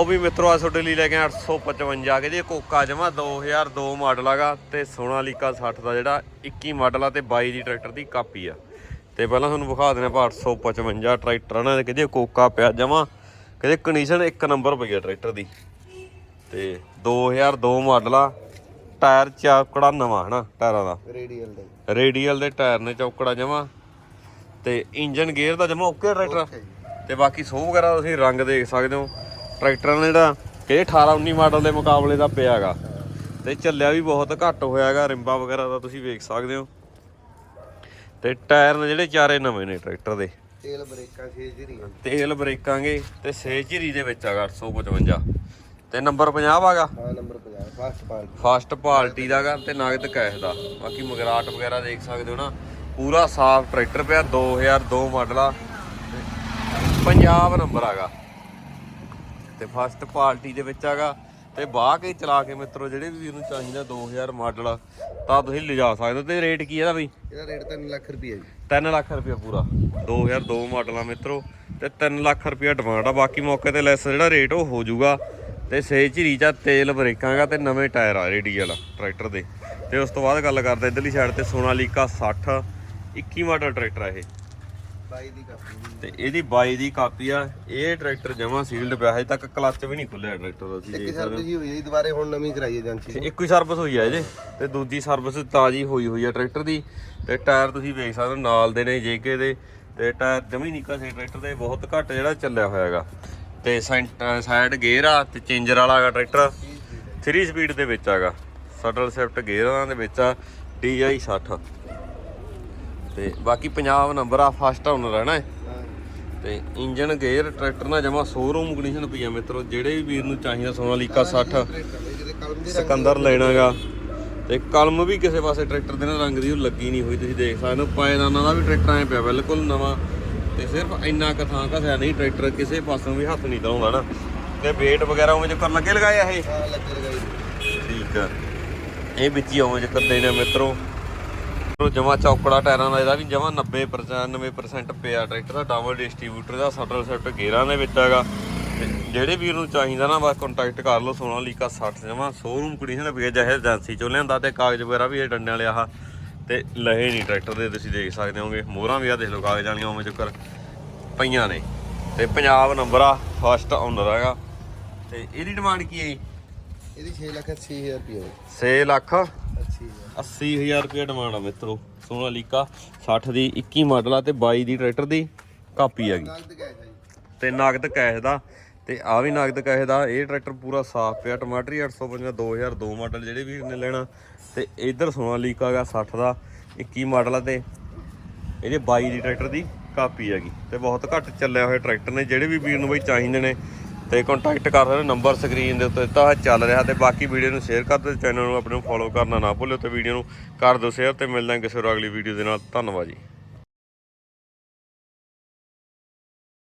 ਉਹ ਵੀ ਮਿੱਤਰੋ ਆ ਤੁਹਾਡੇ ਲਈ ਲੈ ਕੇ ਆਏ 855 ਕੇ ਜੀ ਕੋਕਾ ਜਮਾ 2002 ਮਾਡਲ ਆਗਾ ਤੇ ਸੋਨਾਲੀਕਾ 60 ਦਾ ਜਿਹੜਾ 21 ਮਾਡਲ ਆ ਤੇ 22 ਦੀ ਟਰੈਕਟਰ ਦੀ ਕਾਪੀ ਆ। ਤੇ ਪਹਿਲਾਂ ਤੁਹਾਨੂੰ ਵਿਖਾ ਦਿੰਦੇ ਆਪਾਂ 855 ਟਰੈਕਟਰ ਨਾਲ ਕਿਹਦੇ ਕੋਕਾ ਪਿਆ ਜਮਾ ਕਿਹਦੇ ਕੰਡੀਸ਼ਨ ਇੱਕ ਨੰਬਰ ਪਈ ਆ ਟਰੈਕਟਰ ਦੀ। ਤੇ 2002 ਮਾਡਲ ਆ ਟਾਇਰ ਚੌਕੜਾ ਨਵਾਂ ਹਨਾ ਟਾਇਰਾਂ ਦਾ। ਰੇਡੀਅਲ ਦਾ ਰੇਡੀਅਲ ਦੇ ਟਾਇਰ ਨੇ ਚੌਕੜਾ ਜਮਾ ਤੇ ਇੰਜਨ ਗੇਅਰ ਦਾ ਜਮਾ ਓਕੇ ਟਰੈਕਟਰ ਤੇ ਬਾਕੀ ਸੋ ਵਗੈਰਾ ਤੁਸੀਂ ਰੰਗ ਦੇਖ ਸਕਦੇ ਹੋ। ਟਰੈਕਟਰ ਨੇ ਜਿਹੜਾ ਕਿ 18 19 ਮਾਡਲ ਦੇ ਮੁਕਾਬਲੇ ਦਾ ਪਿਆਗਾ ਤੇ ਚੱਲਿਆ ਵੀ ਬਹੁਤ ਘੱਟ ਹੋਇਆਗਾ ਰਿੰਬਾ ਵਗੈਰਾ ਦਾ ਤੁਸੀਂ ਵੇਖ ਸਕਦੇ ਹੋ। ਤੇ ਟਾਇਰ ਨੇ ਜਿਹੜੇ ਚਾਰੇ ਨਵੇਂ ਨੇ ਟਰੈਕਟਰ ਦੇ। ਤੇਲ ਬ੍ਰੇਕਾਂ ਛੇ ਜਿਹੜੀ ਤੇਲ ਬ੍ਰੇਕਾਂਗੇ ਤੇ ਸੇ ਝਿਰੀ ਦੇ ਵਿੱਚ ਆਗਾ 855 ਤੇ ਨੰਬਰ 50 ਆਗਾ ਹਾਂ ਨੰਬਰ 50 ਫਾਸਟ ਪਾਰਕ ਫਸਟ ਪਾਰਟੀ ਦਾਗਾ ਤੇ ਨਗਦ ਕੈਸ਼ ਦਾ। ਬਾਕੀ ਮਗਰਾਟ ਵਗੈਰਾ ਦੇਖ ਸਕਦੇ ਹੋ ਨਾ ਪੂਰਾ ਸਾਫ਼ ਟਰੈਕਟਰ ਪਿਆ 2002 ਮਾਡਲ ਆ। ਪੰਜਾਬ ਨੰਬਰ ਆਗਾ ਤੇ ਫਸਟ ਪਾਰਟੀ ਦੇ ਵਿੱਚ ਆਗਾ ਤੇ ਬਾਹ ਕੇ ਚਲਾ ਕੇ ਮਿੱਤਰੋ ਜਿਹੜੇ ਵੀ ਵੀਰ ਨੂੰ ਚਾਹੀਦਾ 2000 ਮਾਡਲ ਤਾਂ ਤੁਸੀਂ ਲਿਜਾ ਸਕਦੇ ਹੋ। ਤੇ ਰੇਟ ਕੀ ਇਹਦਾ ਬਈ ਇਹਦਾ ਰੇਟ 3 ਲੱਖ ਰੁਪਏ ਜੀ। 3 ਲੱਖ ਰੁਪਏ ਪੂਰਾ। 2002 ਮਾਡਲ ਆ ਮਿੱਤਰੋ ਤੇ 3 ਲੱਖ ਰੁਪਏ ਡਿਮਾਂਡ ਆ। ਬਾਕੀ ਮੌਕੇ ਤੇ ਲੈਸ ਜਿਹੜਾ ਰੇਟ ਉਹ ਹੋ ਜਾਊਗਾ। ਤੇ ਸੇ ਝਿਰੀ ਚ ਤੇਲ ਬ੍ਰੇਕਾਂਗਾ ਤੇ ਨਵੇਂ ਟਾਇਰ ਆ ਰੇਡੀਅਲ ਟਰੈਕਟਰ ਦੇ। ਤੇ ਉਸ ਤੋਂ ਬਾਅਦ ਗੱਲ ਕਰਦੇ ਇਧਰਲੀ ਸਾਈਡ ਤੇ ਸੋਨਾਲੀਕਾ 60 21 ਮਾਡਲ ਟਰੈਕਟਰ ਆ ਇਹ। 22 ਦੀ ਕਾਪੀ ਜੀ ਤੇ ਇਹਦੀ 22 ਦੀ ਕਾਪੀ ਆ ਇਹ ਟਰੈਕਟਰ ਜਮਾ ਸੀਲਡ ਪਿਆ ਹਜੇ ਤੱਕ ਕਲੱਚ ਵੀ ਨਹੀਂ ਖੁੱਲਿਆ ਟਰੈਕਟਰ ਦਾ ਤੁਸੀਂ ਇੱਕ ਸਰਵਿਸ ਹੀ ਹੋਈ ਹੈ ਦੁਬਾਰੇ ਹੁਣ ਨਵੀਂ ਕਰਾਈ ਹੈ ਏਜੰਸੀ ਤੇ ਇੱਕੋ ਹੀ ਸਰਵਿਸ ਹੋਈ ਆ ਇਹਦੇ ਤੇ ਦੂਜੀ ਸਰਵਿਸ ਤਾਜ਼ੀ ਹੋਈ ਹੋਈ ਆ ਟਰੈਕਟਰ ਦੀ ਤੇ ਟਾਇਰ ਤੁਸੀਂ ਵੇਖ ਸਕਦੇ ਹੋ ਨਾਲ ਦੇ ਨੇ ਜੇਕੇ ਦੇ ਤੇ ਟਾਇਰ ਜਮੀ ਨਿੱਕਾ ਸੀ ਟਰੈਕਟਰ ਦੇ ਬਹੁਤ ਘੱਟ ਜਿਹੜਾ ਚੱਲਿਆ ਹੋਇਆ ਹੈਗਾ। ਤੇ ਸਾਈਡ ਗੇਅਰ ਆ ਤੇ ਚੇਂਜਰ ਵਾਲਾ ਹੈਗਾ ਟਰੈਕਟਰ 3 ਸਪੀਡ ਦੇ ਵਿੱਚ ਹੈਗਾ ਸਟਲ ਸ਼ਿਫਟ ਗੇਅਰਾਂ ਦੇ ਵਿੱਚ ਆ DI 60 ਤੇ ਬਾਕੀ ਪੰਜਾਬ ਨੰਬਰ ਆ ਫਸਟ ਓਨਰ ਹੈ ਨਾ ਇਹ। ਤੇ ਇੰਜਨ ਗੇਅਰ ਟਰੈਕਟਰ ਨਾਲ ਜਮਾ ਸ਼ੋਰੂਮ ਕੰਡੀਸ਼ਨ ਪਈ ਆ ਮਿੱਤਰੋ ਜਿਹੜੇ ਵੀ ਵੀਰ ਨੂੰ ਚਾਹੀਦਾ ਸੋਨਾਲੀਕਾ 60 ਟਰੈਕਟਰ ਬਈ ਜਿਹਦੇ ਕਲਮ ਦੀ ਸਿਕੰਦਰ ਲੈਣਾਗਾ ਤੇ ਕਲਮ ਵੀ ਕਿਸੇ ਪਾਸੇ ਟਰੈਕਟਰ ਦੇ ਨਾਲ ਰੰਗ ਦੀ ਉਹ ਲੱਗੀ ਨਹੀਂ ਹੋਈ ਤੁਸੀਂ ਦੇਖ ਸਕਦੇ ਹੋ ਪਾਇਦਾਨਾਂ ਦਾ ਵੀ ਟਰੈਕਟਰ ਐ ਪਿਆ ਬਿਲਕੁਲ ਨਵਾਂ। ਤੇ ਸਿਰਫ ਇੰਨਾ ਕੁ ਥਾਂ ਘਸਿਆ ਨਹੀਂ ਟਰੈਕਟਰ ਕਿਸੇ ਪਾਸੋਂ ਵੀ ਹੱਥ ਨਹੀਂ ਲਾਉਂਦਾ ਨਾ। ਤੇ ਵੇਟ ਵਗੈਰਾ ਉਵੇਂ ਜਿਹਾ ਲੱਗੇ ਲਗਾਇਆ ਇਹ? ਲੱਗੇ ਲਗਾਈ ਠੀਕ ਆ। ਇਹ ਵਿੱਚ ਹੀ ਉਵੇਂ ਜਿਹਾ ਕਰਦੇ ਨੇ ਮਿੱਤਰੋ। ਜਮਾ ਚੌਕੜਾ ਟਾਇਰਾਂ ਦਾ ਇਹਦਾ ਵੀ ਜਮਾ 90% 90% ਪਿਆ ਟਰੈਕਟਰ ਦਾ ਡਬਲ ਡਿਸਟ੍ਰੀਬਿਊਟਰ ਦਾ ਸਟਲ ਸੈਟ ਗੇਅਰਾਂ ਦੇ ਵਿੱਚ ਹੈਗਾ। ਜਿਹੜੇ ਵੀਰ ਨੂੰ ਚਾਹੀਦਾ ਨਾ ਬਸ ਕੰਟੈਕਟ ਕਰ ਲਓ ਸੋਨਾਲੀਕਾ 60 ਜਮਾ ਸ਼ੋਰੂਮ ਕੰਡੀਸ਼ਨ ਪਈ ਹੈ ਚਾਹੇ ਏਜੰਸੀ ਚੋਂ ਲਿਆਂਦਾ ਤੇ ਕਾਗਜ਼ ਵਗੈਰਾ ਵੀ ਇਹ ਡੰਡਿਆਂ ਵਾਲੇ ਆਹ ਤੇ ਲਹੇ ਨਹੀਂ ਟਰੈਕਟਰ ਦੇ ਤੁਸੀਂ ਦੇਖ ਸਕਦੇ ਹੋਗੇ। ਮੋਹਰਾਂ ਵੀ ਆ ਦੇਖ ਲਓ ਕਾਗਜ਼ ਵਾਲੀਆਂ ਉਵੇਂ ਚੱਕਰ ਪਈਆਂ ਨੇ। ਤੇ ਪੰਜਾਬ ਨੰਬਰ ਆ ਫਸਟ ਓਨਰ ਹੈਗਾ। ਤੇ ਇਹਦੀ ਡਿਮਾਂਡ ਕੀ ਹੈ ਇਹਦੀ 6 ਲੱਖ 80000 ਰੁਪਏ 6 ਲੱਖ 80000 80000 ਰੁਪਏ ਡਿਮਾਂਡ ਆ ਮਿੱਤਰੋ ਸੋਨਾਲੀਕਾ 60 ਦੀ 21 ਮਾਡਲ ਆ ਤੇ 22 ਦੀ ਟਰੈਕਟਰ ਦੀ ਕਾਪੀ ਹੈਗੀ ਨਗਦ ਕੈਸ਼ ਹੈ ਜੀ ਤੇ ਨਗਦ ਕੈਸ਼ ਦਾ, ਤੇ ਆ ਵੀ ਨਗਦ ਕੈਸ਼ ਦਾ, ਇਹ ਟਰੈਕਟਰ ਪੂਰਾ ਸਾਫ਼ ਪਿਆ, ਟਮਾਟਰੀ 855 2002 ਮਾਡਲ ਜਿਹੜੇ ਵੀਰ ਨੇ ਲੈਣਾ। ਤੇ ਇਧਰ ਸੋਨਾਲੀਕਾ ਗਾ 60 ਦਾ 21 ਮਾਡਲ ਆ ਤੇ ਇਹਦੇ 22 ਦੀ ਟਰੈਕਟਰ ਦੀ ਕਾਪੀ ਹੈਗੀ ਤੇ ਬਹੁਤ ਘੱਟ ਚੱਲਿਆ ਹੋਇਆ ਟਰੈਕਟਰ ਨੇ, ਜਿਹੜੇ ਵੀ ਵੀਰ ਨੂੰ ਬਈ ਚਾਹੀਦੇ ਨੇ ਤੇ ਕੰਟੈਕਟ ਕਰ ਸਕਦੇ ਨੰਬਰ ਸਕਰੀਨ ਦੇ ਉੱਤੇ ਦਿੱਤਾ ਹੋਇਆ ਚੱਲ ਰਿਹਾ ਤੇ ਬਾਕੀ ਵੀਡੀਓ ਨੂੰ ਸ਼ੇਅਰ ਕਰ ਦਿਓ ਚੈਨਲ ਨੂੰ ਆਪਣੇ ਨੂੰ ਫੋਲੋ ਕਰਨਾ ਨਾ ਭੁੱਲਿਓ ਤੇ ਵੀਡੀਓ ਨੂੰ ਕਰ ਦਿਓ ਸ਼ੇਅਰ ਤੇ ਮਿਲਦੇ ਹਾਂ ਕਿਸੇ ਹੋਰ ਅਗਲੀ ਵੀਡੀਓ ਦੇ ਨਾਲ, ਧੰਨਵਾਦ ਜੀ।